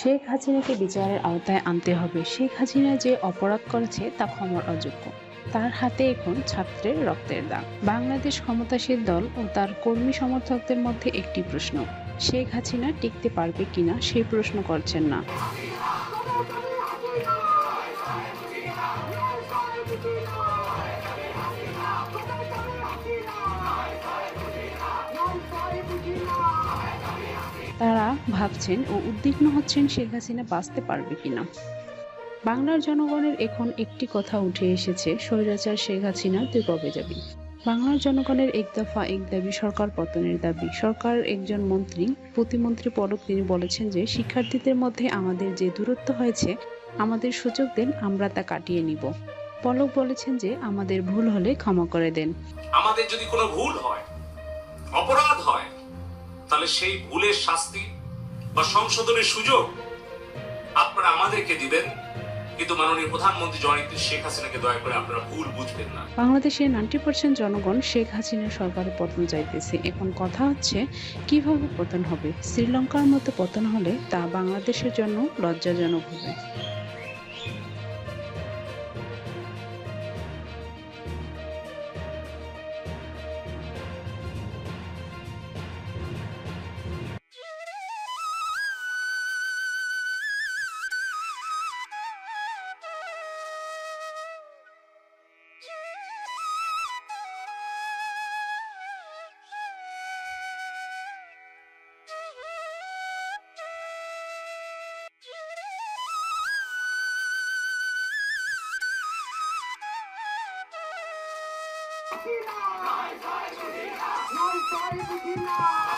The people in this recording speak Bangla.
শেখ হাসিনাকে বিচারের আওতায় আনতে হবে। শেখ হাসিনা যে অপরাধ করেছে তা ক্ষমার অযোগ্য। তার হাতে এখন ছাত্রের রক্তের দাগ। বাংলাদেশ ক্ষমতাসীন দল ও তার কর্মী সমর্থকদের মধ্যে একটি প্রশ্ন, শেখ হাসিনা টিকতে পারবে কিনা সেই প্রশ্ন করছেন না। তারা ভাবছেন ও উদ্বিগ্ন হচ্ছেন শেখ হাসিনা বাঁচতে পারবে কিনা। বাংলার জনগণের এখন একটি কথা উঠে এসেছে, স্বৈরাচার শেখ হাসিনা, তুই কবে যাবি? বাংলার জনগণের এক দফা এক দাবি, সরকার পতনের দাবি। সরকার একজন মন্ত্রী, প্রতিমন্ত্রী পদক তিনি বলেছেন যে, শিক্ষার্থীদের মধ্যে আমাদের যে দূরত্ব হয়েছে, আমাদের সুযোগ দেন, আমরা তা কাটিয়ে নিব। পলক বলেছেন যে, আমাদের ভুল হলে ক্ষমা করে দেন। আমাদের যদি কোনো ভুল হয়, অপরাধ হয় তাহলে সেই ভুলের শাস্তি বা সংশোধনের সুযোগ আপনারা আমাদেরকে দিবেন। কিন্তু মাননীয় প্রধানমন্ত্রী জননেত্রী শেখ হাসিনাকে দয়া করে আপনারা ভুল বুঝবেন না। বাংলাদেশের নাইনটি পার্সেন্ট জনগণ শেখ হাসিনার সরকারের পতন চাইতেছে। এখন কথা হচ্ছে, কীভাবে পতন হবে? শ্রীলঙ্কার মতো পতন হলে তা বাংলাদেশের জন্য লজ্জাজনক হবে। Nós vai, Budina!